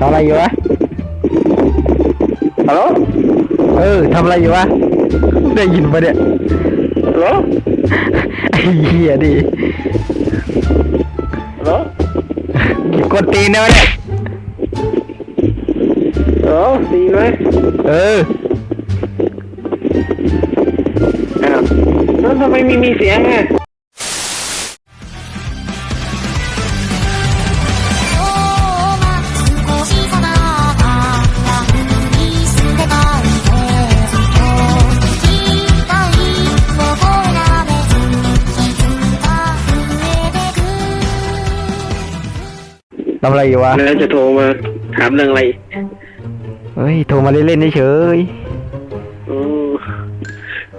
ทำอะไรอยู่วะฮัลโหลเออทำอะไรอยู่วะได้ยินปะเนี่ยฮัลโหลไอ้เหี้ยดิฮัลโหลกดตีนนะวะเนี่ยฮัลโหลดีไหมเอออ้าวแล้วทำไมมีมีเสียงอะ อะไรอยู่วะ แล้วจะโทรมาถามเรื่องอะไรเฮ้ย โทรมาเล่นๆเฉยอืม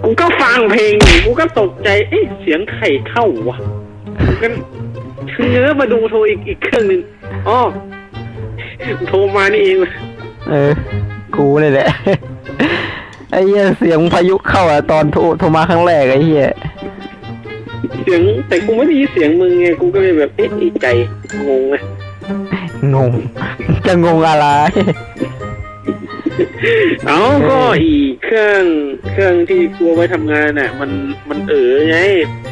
กูก็ฟังเพลงอยู่กูก็ตกใจ เอ๊ะเสียงใครเข้าวะกูก็เชื้อมาดูโทรอีกอีกเครื่องหนึ่งอ๋อโทรมานี่เองเออ กูเลยแหละ ไอ้เหี้ยเสียงพายุเข้าอะตอนโทรโทรมาครั้งแรกไอ้เหี้ย เสียงแต่กูไม่ได้ยินเสียงมึงไงกูก็เลยแบบเอ๊ะอีใจงงไง งง จะงงอะไร เอาก็อีกเครื่องเครื่องที่กลัวไว้ทำงานน่ะ มันมันเออไง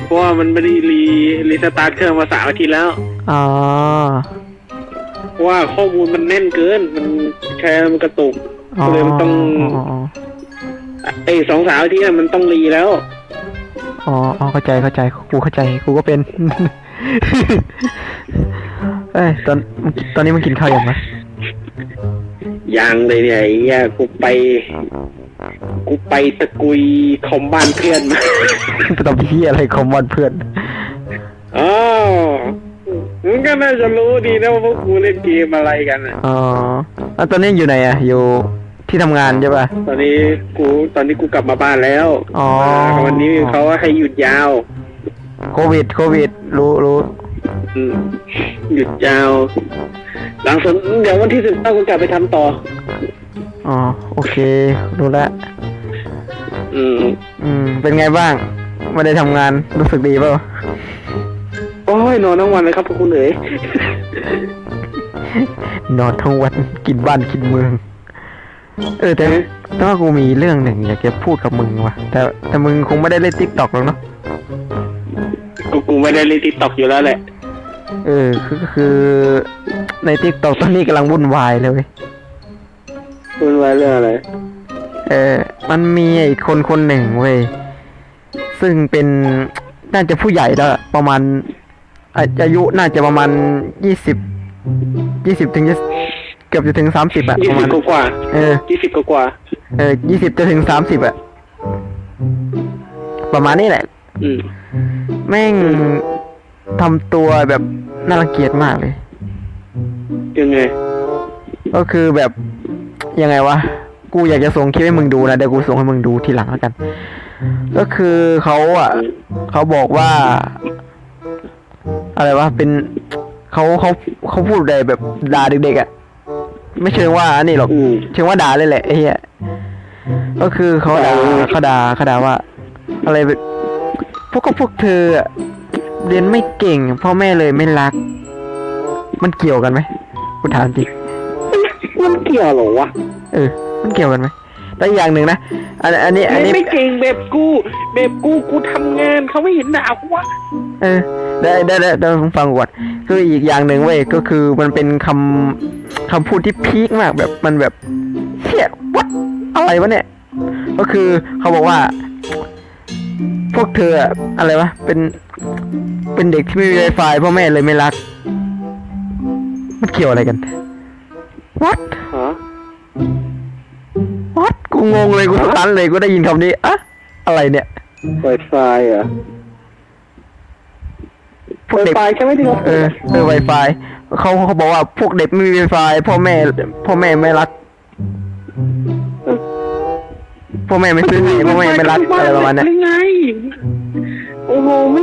เพราะว่ามันไม่ได้รีรีสตาร์ทเครื่องมาสามอาทิตย์แล้วอ๋อ เพราะว่าข้อมูลมันแน่นเกิน มันแชร์มันกระตุก อ๋อก็เลยมันต้องอ๋ออ๋อไอ้สองสามอาทิตย์อะมันต้องรีแล้ว อ๋ออ๋อเข้าใจเข้าใจ กูเข้าใจ กูก็เป็น เอ้ยตอนตอนนี้มันกินข้าวยังวะยังเลยเนี่ยไอ้เหี้ยกูไป กูไปตะกุยคอมบ้านเพื่อนมาตอบพี่อะไรคอมวันเพื่อน อ๋อมึงก็น่าจะรู้ดีนะว่าพวกกูเล่นเกมอะไรกันอะอ๋อแล้วตอนนี้อยู่ไหนอะอยู่ที่ทำงานใช่ป่ะ ตอนนี้กูตอนนี้กูกลับมาบ้านแล้วอ๋อาวันนี้เขาให้หยุดยาว โควิด โควิด รู้รู้อืมหยุดยาว หลังจากเดี๋ยววันที่สิบเก้ากูกลับไปทำต่อ อ๋อ โอเค รู้ละ อืม อืม เป็นไงบ้าง ไม่ได้ทำงาน รู้สึกดีเปล่า โอ้ยนอนทั้งวันเลยครับพวกคุณเอ๋ย นอนทั้งวันกินบ้านกินเมือง เออแต่แต่ว่ากูมีเรื่องหนึ่งอยากจะพูดกับมึงว่ะ แต่แต่มึงคงไม่ได้เล่นทิกตอกหรอกเนาะ กูกูไม่ได้เล่นทิกตอกอยู่แล้วแหละ เออคือก็คือ ในทิกตอกตอนนี้กำลังวุ่นวายเลยเว้ยคุณไว้เรื่องอะไร เออ มันมีไอ้คนคนหนึ่งเว้ยซึ่งเป็นน่าจะผู้ใหญ่แล้วอะประมาณอาอายุน่าจะประมาณยี่สิบยี่สิบถึงจะเกือบจะถึงสามสิบอะยี่ประสิมาบณกว่าเออ ยี่สิบกว่าเออยี่สิบจะถึงสามสิบอะประมาณนี้แหละ ๆอืม แม่งทำตัวแบบน่ารังเกียจมากเลย ยังไง ก็คือแบบยังไงวะ กูอยากจะส่งคลิปให้มึงดูนะเดี๋ยวกูส่งให้มึงดูทีหลังแล้วกัน ก็คือเขาอะเขาบอกว่า อะไรวะเป็นเขาเขาเขาพูดอะไรแบบด่าเด็กๆอะไม่เชิงว่าอันนี่หรอกอืม เชิงว่าด่าเลยแหละไอ้เหี้ยก็คือเขาด่าเขาด่าเขาด่าว่า อะไรแบบ พวกก็พวกเธออะเรียนไม่เก่งพ่อแม่เลยไม่รัก มันเกี่ยวกันไหมกูถามจริงมันเกี่ยวเหรอวะเออ มันเกี่ยวกันไหมแล้วอีกอย่างหนึ่งนะอันอันนี้ อันเล่นนี้ไม่เก่งแบบกูแบบกูกูทำงานเขาไม่เห็นด่ากูวะเออ ได้ได้ได้ได้ฟังก่อนคืออีกอย่างหนึ่งเว้ยก็คือมันเป็นคำคำพูดที่พีคมากแบบมันแบบเชี่ยวัดอะไรวะเนี่ย ก็คือเขาบอกว่า พวกเธออะอะไรวะ เป็น เป็นเด็กที่ไม่มีไวไฟพ่อแม่เลยไม่รัก มันเกี่ยวอะไรกัน what ฮะ what กูงงเลยกูสตันเลยกูได้ยินคำนี้อะอะไรเนี่ยไวไฟอะพวกเด็กไวไฟใช่ไหมที่เราเออเออไวไฟเขาเขาบอกว่าพวกเด็กไม่มีไวไฟพ่อแม่ พ่อแม่ไม่รัก พ่อแม่ไม่ซื้อให้พ่อแม่ไม่รักอะไรประมาณเนี้ยยังไงโอ้โหไม่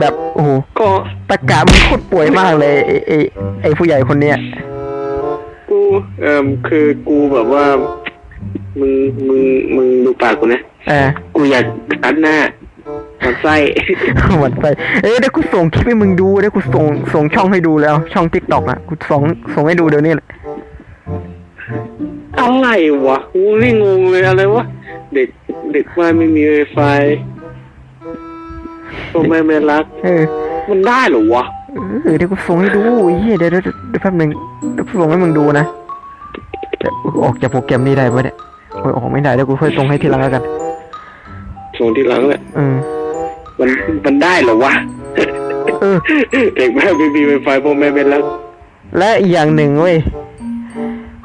แบบโอ้โหก็ตะกะมันโคตรป่วยมากเลยไอ้ไอ้ไอ้ผู้ใหญ่คนเนี้ยกูเอ่อคือกูแบบว่า มึงมึงมึงดูปากกูนะเออกูอยากคัดหน้ามันไส้หมดไปเอ้ยเดี๋ยวกูส่งคลิปให้มึงดูเดี๋ยวกูส่งส่งช่องให้ดูแล้ว ช่องทิกตอกอะกูส่งส่งให้ดูเดี๋ยวนี้แหละ อะไรวะกูนี่งงเลยอะไรวะเด็กเด็กบ้านไม่มีไวไฟพ่อแม่ไม่รัก เออมันได้เหรอวะเออเดี๋ยวกูส่งให้ดูไอ้เหี้ยเดี๋ยวเดี๋ยวเดี๋ยวแป๊บนึงเดี๋ยวกูส่งให้มึงดูนะเดี๋ยวออกจากโปรแกรมนี้ได้ปะเนี่ยโอ้ยออกไม่ได้เดี๋ยวกูค่อยส่งให้ทีหลังแล้วกันส่งทีหลังแหละเออมันมันได้เหรอวะ เออ เด็กบ้านไม่มีไวไฟพ่อแม่ไม่รัก และอีกอย่างหนึ่งเว้ย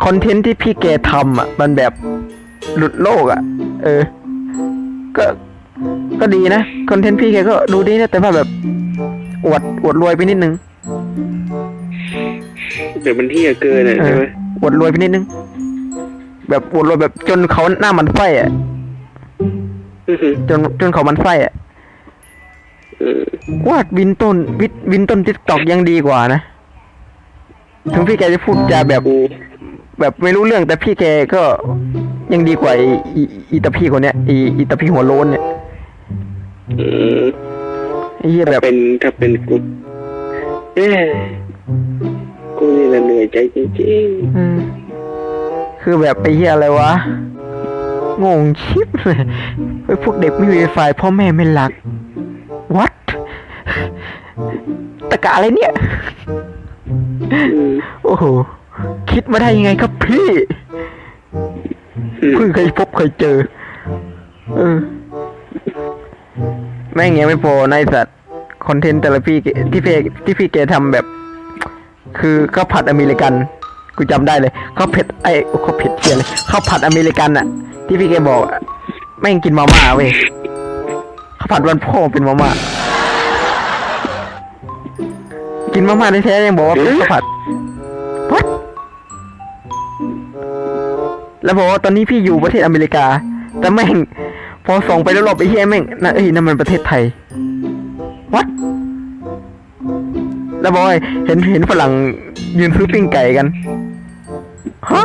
คอนเทนต์ที่พี่แกทำอะ มันแบบหลุดโลกอะ เออ ก็ก็ดีนะคอนเทนต์พี่แกก็ดูดีนะแต่ว่าแบบอวดอวดรวยไปนิดนึงเดี๋ยวมันเที่ยเกินอะเอใช่อไหมอวดรวยไปนิดนึง แบบอวดรวยแบบจนเขาหน้ามันไส้อะอื้อหือจนจนเขามันไส้อะเออวาดวินต้นวินวินต้นทิกตอกยังดีกว่านะถึงพี่แกจะพูดจาแบบกู แบบไม่รู้เรื่องแต่พี่แกก็ยังดีกว่าไอ้อีอีตาพี่คนเนี้ยอีอีตาพี่หัวโล้นเนี่ยเออไอ้เหี้ยแบถ้าบเป็นถ้าเป็นกูเอ้ยกูนี่แหละเหนื่อยใจจริงอืมคือแบบไอ้เหี้ยอะไรวะงงชิบเลยไอ้พวกเด็กไม่มีไวไฟพ่อแม่ไม่รัก what ตะกะอะไรเนี่ย ๆอืม โอ้โห คิดมาได้ยังไงครับพี่อืมเพิ่งเคยพบเคยเจอ เออ แม่งยังไม่พอในสัตว์คอนเทนต์แต่ละพี่แกที่พี่ที่พี่แกทำแบบ คือข้าวผัดอเมริกัน กูจำได้เลยข้าวเผ็ดไอ้ข้าวเผ็ดเชียเลยข้าวผัดอเมริกันอะที่พี่แกบอกอะแม่งกินมาม่าเว้ยข้าวผัดวันพ่อเป็นมาม่ากินมาม่าแท้ๆยังบอกว่าเป็นข้าวผัด แล้วบอกว่าตอนนี้พี่อยู่ประเทศอเมริกา แต่แม่ง พอส่องไปแล้วรอบไอ้เหี้ยแม่งนะเอ้ยนั่นมันประเทศไทย What? แล้วบอกว่าเห็นเห็นฝรั่งยืนซื้อปิ้งไก่กันฮะ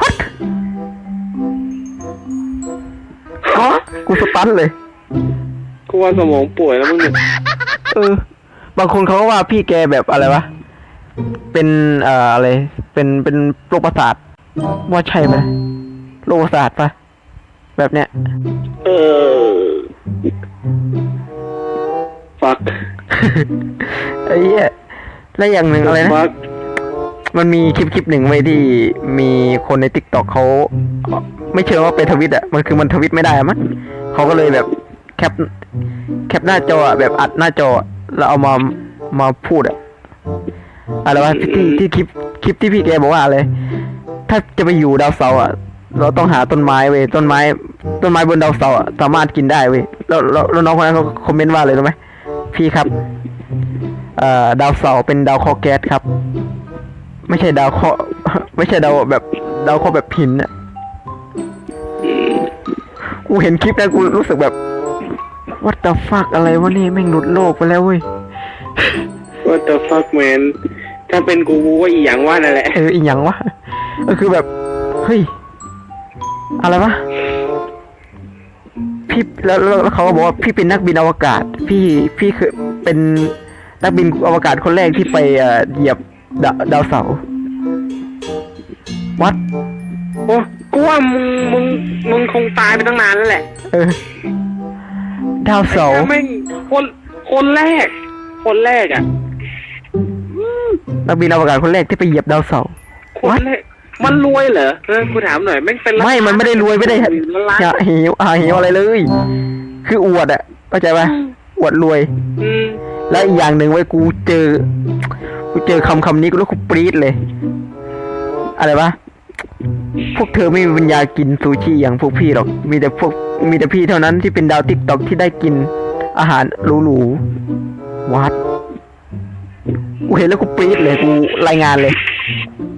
What? ฮะกูสตันเลย กูว่าสมองป่วยแล้วมึงเนี่ยเออ บางคนเขาก็ว่าพี่แกแบบอะไรวะ เป็นเอ่ออะไร เป็นเป็นโรคประสาทว่าใช่ไหมโรคประสาทปะแบบเนี้ย เออฟักไอ้เหี้ยและอย่างหนึ่งอะไรนะ ฟักมันมีคลิปคลิปหนึ่งไว้ที่มีคนในติ๊กต็อกเขาไม่เชื่อว่าเป็นทวิตอะ มันคือมันทวิตไม่ได้อะมั้งเขาก็เลยแบบแคปแคปหน้าจออะแบบอัดหน้าจออะแล้วเอามามาพูดอะ อะไรวะที่ที่คลิปคลิปที่พี่แกบอกว่าอะไรถ้าจะไปอยู่ดาวเสาร์อะ เราต้องหาต้นไม้เว้ยต้นไม้ ต้นไม้บนดาวเสาร์อะสามารถกินได้เว้ยแล้วแล้วน้องคนนั้นเขาคอมเมนต์ว่าอะไรรู้ไหมพี่ครับ เอ่อดาวเสาร์เป็นดาวคราะห์แก๊สครับ ไม่ใช่ดาวคราะห์ไม่ใช่ดาวแบบดาวคราะห์แบบหินอะกูเห็นคลิปแล้วกูรู้สึกแบบ what the fuck อะไรวะนี่แม่งหลุดโลกไปแล้วเว้ยว่าแต่ฟักแมน ถ้าเป็นกูกูก็อีหยังว่านั่นแหละ เอออีหยังวะก็คือแบบเฮ้ยอะไรวะพี่แล้วแล้วแล้วเขาก็บอกว่าพี่เป็นนักบินอวกาศ พี่พี่คือเป็นนักบินอวกาศคนแรกที่ไปเอ่อเหยียบดาวดาวเสาร์วัด โอ้กูว่ามึงมึงมึงคงตายไปตั้งนานแล้วแหละเออ ดาวเสาร์แม่งคนคนแรก คนแรกอะ นักบินอวกาศคนแรกที่ไปเหยียบดาวเสาร์ คนแรกมันรวยเหรอเออกูถามหน่อยแม่งเป็นล้าไม่ มันไม่ได้รวยไม่ได้ล้านอย่าหิวอ่าหิวอะไรเลย คืออวดอะเข้าใจปะอวดรวย อืมแล้วอีกอย่างหนึ่งไว้ยกูเจอ กูเจอคำคำนี้กูแล้วกูปรี๊ดเลย อะไรวะพวกเธอไม่มีปัญญากินซูชิอย่างพวกพี่หรอก มีแต่พวกมีแต่พี่เท่านั้นที่เป็นดาวติ๊กตอกที่ได้กินอาหารหรูๆวัด กูเห็นแล้วกูปรี๊ดเลยกูรายงานเลย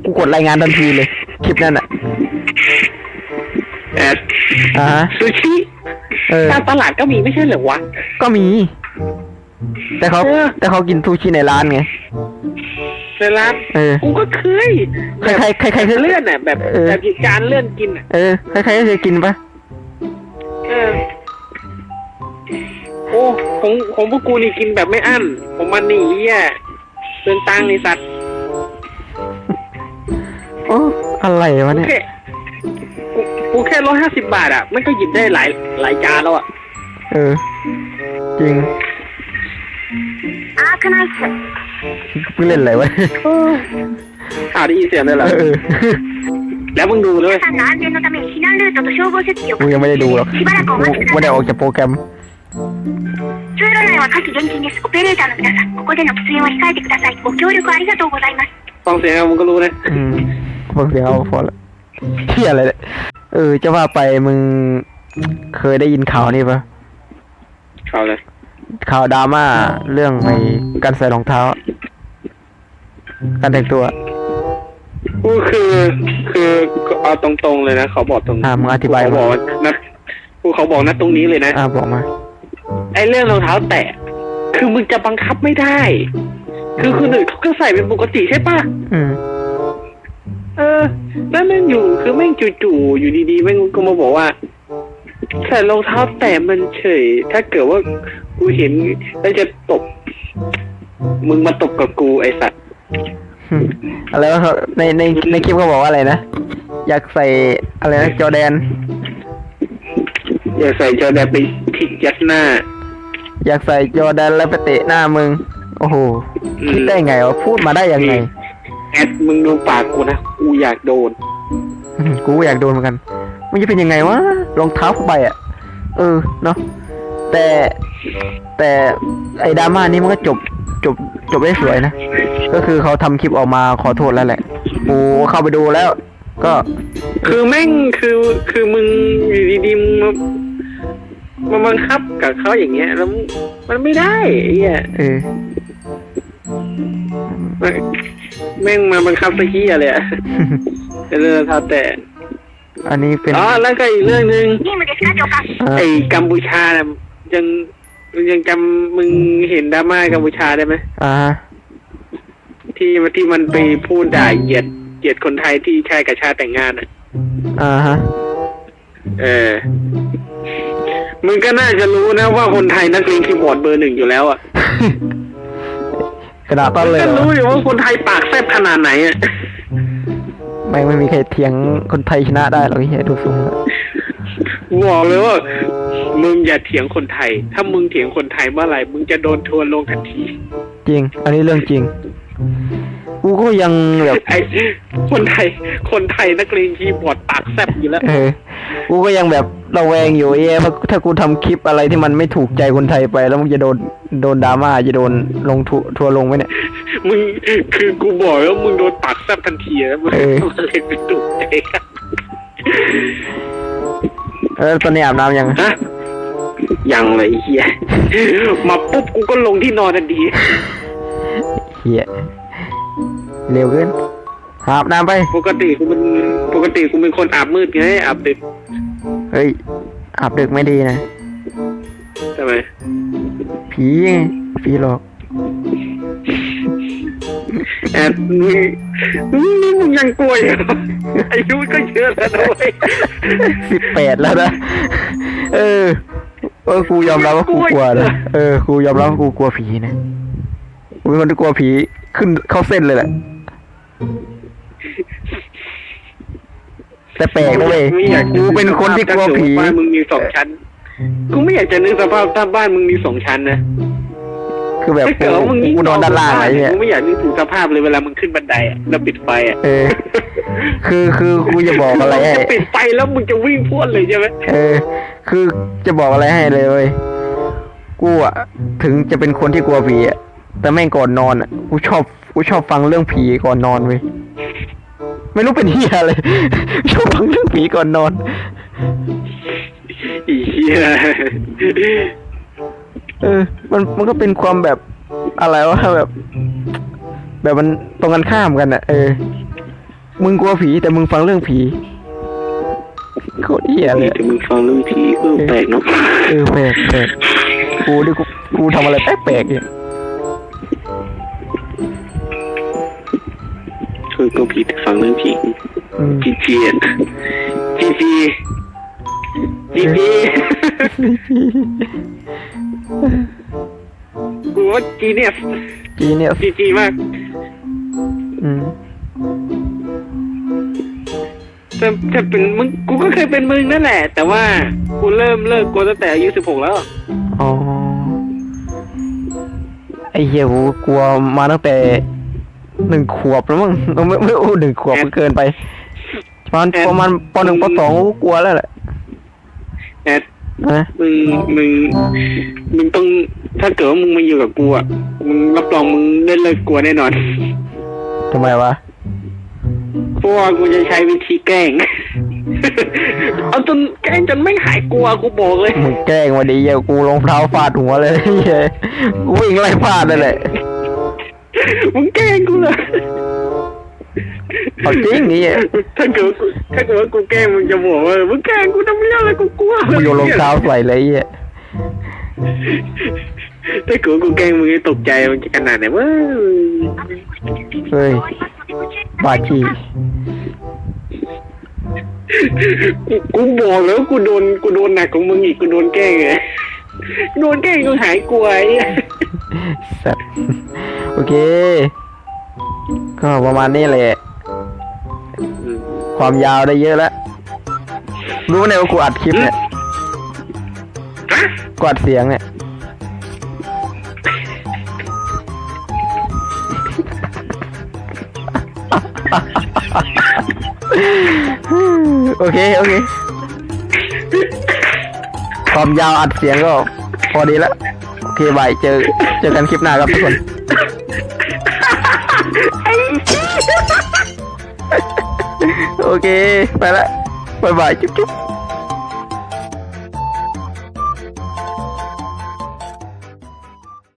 กูกดรายงานทันทีเลย คลิปนั้นอะแอดอ่าฮะซูชิเออ ตามตลาดก็มีไม่ใช่เหรอวะ ก็มี แต่เขาเออ แต่เขากินซูชิในร้านไง ในร้านเออ กูก็เคยใครใครใครใครเคยเลื่อนอะแบบเออ แบบเหตุการณ์เลื่อนกินอะเออ ใครๆก็เคยกินปะเออของของพวกกูนี่กินแบบไม่อั้นของมันนี่เฮีย เดินตังค์นี่สัตว์ โอ้อะไรวะ กู เนี่ย แค่กูกูแค่ร้อยห้าสิบบาทอ่ะ มันก็หยิบได้หลายหลายจานแล้วอ่ะ เออ จริง アークナイツ เพิ่งเล่นอะไรวะ ข่าวได้ยินเสียงด้วยเหรอ เออ แล้วมึงดูเลย 皆さんの安全のために避難ルートと消防設備を กูยังไม่ได้ดูหรอก しばらくお กู 待ちく ไม่ だ ได้ さい ออกจากโปรแกรม 通路内は火気厳禁ですオペレーターの皆さんここでの喫煙は控えてくださいご協力ありがとうございます ฟังเสียงเอามึงก็รู้นะ อืมฟังเสียงเอาพอละเที่ยอะไรเนี่ยเออ จะว่าไปมึงเคยได้ยินข่าวนี่ปะ ข่าวเลย ข่าวดราม่าเรื่องไอ้การใส่รองเท้า การแต่งตัว กูคือคือเอาตรงๆเลยนะเขาบอกตรง อ่ามึงอธิบาย เขา มา บอกว่านะกูเขาบอกนะตรงนี้เลยนะ อ่าบอกมา ไอ้เรื่องรองเท้าแตะ คือมึงจะบังคับไม่ได้ คือคนอื่นเขาก็ใส่เป็นปกติใช่ปะอืมเออแล้วแม่งอยู่คือแม่งจู่ๆอยู่ดีๆแม่งก็มาบอกว่าใส่รองเท้าแตะมันเฉย ถ้าเกิดว่ากูเห็นแล้วจะตบ มึงมาตบกับกูไอสัตว์อะไรวะเขาในในในคลิปเขาบอกว่าอะไรนะ อยากใส่อะไรนะจอแดน อย่าใส่จอแดนไปทิกยัดหน้า อยากใส่จอแดนแล้วไปเตะหน้ามึง โอ้โห อืม คิดได้ไงวะ พูดมาได้ยังไงแอดมึงดูปากกูนะกูอยากโดน อืมกูก็อยากโดนเหมือนกัน มันจะเป็นยังไงวะ รองเท้าผ้าใบอะ เออ เนาะ แต่ แต่ไอ้ดราม่านี้มันก็จบ จบ จบได้สวยนะ ก็คือเขาทำคลิปออกมาขอโทษแล้วแหละ กูเข้าไปดูแล้ว ก็ คือแม่งคือคือมึงอยู่ดีๆมึงมา มันบังคับกับเขาอย่างเงี้ย แล้วมันไม่ได้ไอ้เหี้ยเออมัแม่งมาบังคับตะกทีอะไรอะ เรื่องทาแต่อันนี้เป็นอ๋อแล้วก็อีกเรื่องหนึ่งเอ่อไอ้กัมพูชาน่ะยังยังจำมึงเห็นดราม่ากัมพูชาได้ไหมอ่าที่ที่มันไปพูดด่าเหยียดเหยียดคนไทยที่ชายกับชาติแต่งงานอะ อ่าฮะ เออ มึงก็น่าจะรู้นะว่าคนไทยนักเลงคีย์บอร์ดเบอร์หนึ่งอยู่แล้วอะกระดาษต้นเลยก็เหรอรู้อยู่ว่าคนไทยปากแซ่บขนาดไหนอะไม่ไม่มีใครเถียงคนไทยชนะได้หรอกเฮียดูทรงแล้วบอกเลยว่า มึงอย่าเถียงคนไทย ถ้ามึงเถียงคนไทยเมื่อไหร่มึงจะโดนทัวร์ลงทันที จริง อันนี้เรื่องจริง กูก็ยังแบบไอ้คนไทย คนไทยนักเลงคีย์บอร์ดปากแซ่บอยู่แล้ว เออ กูก็ยังแบบระแวงอยู่เอ้ยถ้ากูทำคลิปอะไรที่มันไม่ถูกใจคนไทยไป แล้วมึงจะโดนโดนดราม่าจะโดนลงทัวทัวร์ลงไหมเนี่ย มึงคือกูบอกแล้วมึงโดนปากแซ่บทันทีแล้วมึงเออมันเลยไม่ถูกใจกันเออตอนนี้อาบน้ำยังฮะยังเลยไอ้เฮียมาปุ๊บกูก็ลงที่นอนทันทีเฮีย เร็วเกินอาบน้ำไป ปกติกูเป็นปกติกูเป็นคนอาบมืดไงอาบดึกเฮ้ยอาบดึกไม่ดีนะ ทำไมผีไงผีหลอก แอบมึงมึงมึงยังกลัวอยู่อายุก็เยอะแล้วนะเว้ยสิบแปดแล้วนะ เออ เออกูยอมรับว่ากูกลัวนะ เออกูยอมรับว่ากูกลัวผีนะกูเป็นคนที่กลัวผีขึ้นเข้าเส้นเลยแหละ แต่แปลกนะเว้ยไม่อยากจะกูเป็นคนที่กลัวผี บ้านมึงมีสองชั้น กูไม่อยากจะนึกสภาพถ้าบ้านมึงมีสองชั้นนะคือแบบถ้าเกิดว่ามึงกูนอนด้านล่างอะไรเนี่ยกูไม่อยากนึกถึงสภาพเลยเวลามึงขึ้นบันไดอะแล้วปิดไฟอะเออ คือคือกูจะบอกอะไรให้ จะปิดไฟแล้วมึงจะวิ่งพ่นเลยใช่ไหมเออ คือจะบอกอะไรให้เลยเว้ย กูอะถึงจะเป็นคนที่กลัวผีอะแต่แม่งก่อนนอนอะกูชอบ กูชอบฟังเรื่องผีก่อนนอนเว้ยไม่รู้เป็นเฮียเลย ชอบฟังเรื่องผีก่อนนอนอีเหี้ยเออ มันมันก็เป็นความแบบอะไรวะแบบ แบบมันตรงกันข้ามกันอะเออ มึงกลัวผีแต่มึงฟังเรื่องผีโคตรเฮียเลยอะแต่มึงฟังเรื่องผีเออแปลกเนาะเออแปลกแปลกกูดิกูกูทำอะไรแปลกแปลกๆเนี่ย คือก็ผีแต่ฟังเรื่องผีอืมจีจีอะจีจีจีจีกูว่าจีเนียสจีเนี่ยจีจีมากอืมจะจะเป็นมึงกูก็เคยเป็นมึงนั่นแหละ แต่ว่ากูเริ่มเลิกกูตั้งแต่อายุสิบหกแล้วอ๋อไอเหี้ยกูกลัวมาตั้งแต่ หนึ่งขวบแล้วมั้งเออไม่ไม่โอ้หนึ่งขวบก็เกินไปประมาณประมาณปหนึ่งปสองกูกลัวแล้วแหละแอดนะมึงมึงมึงต้องถ้าเกิดว่ามึงมาอยู่กับกูอะมึงรับรองมึงได้เลิกกลัวแน่นอนทำไมวะเพราะว่ากูจะใช้วิธีแกล้ง เอาจนแกล้งจนไม่หายกลัวกูบอกเลย มึงแกล้งมาดิเหี้ยกูรองเท้าฟาดหัวเลยเหี้ยกูวิ่งไล่ฟาดเลยแหละ มึงแกล้งกูเลยเอาจริงนี่เหี้ยถ้าเกิดว่ากูถ้าเกิดว่ากูแกล้งมึงจะบอกว่ามึงแกล้งกูทำไมอะไรกูกลัวมึงโยนรองเท้าใส่เลยเหี้ยถ้าเกิดว่ากูแกล้งมึงจะตกใจมันจะขนาดไหนวะเฮ้ยบาจีกูกูบอกแล้วกูโดนกูโดนหนักของมึงอีกกูโดนแกล้งไง โดนแกล้งจนหายกลัวไอ้เหี้ยสัตว์โอเค ก็ประมาณนี้แหละความยาวได้เยอะแล้ว รู้ไหมว่ากูอัดคลิปเนี่ยฮะกูอัดเสียงเนี่ย โอเค โอเค ความยาวอัดเสียงก็พอดีแล้วโอเคบายเจอเจอกันคลิปหน้าครับทุกคนโอเค ไปละบายบายจุ๊บจุ๊บ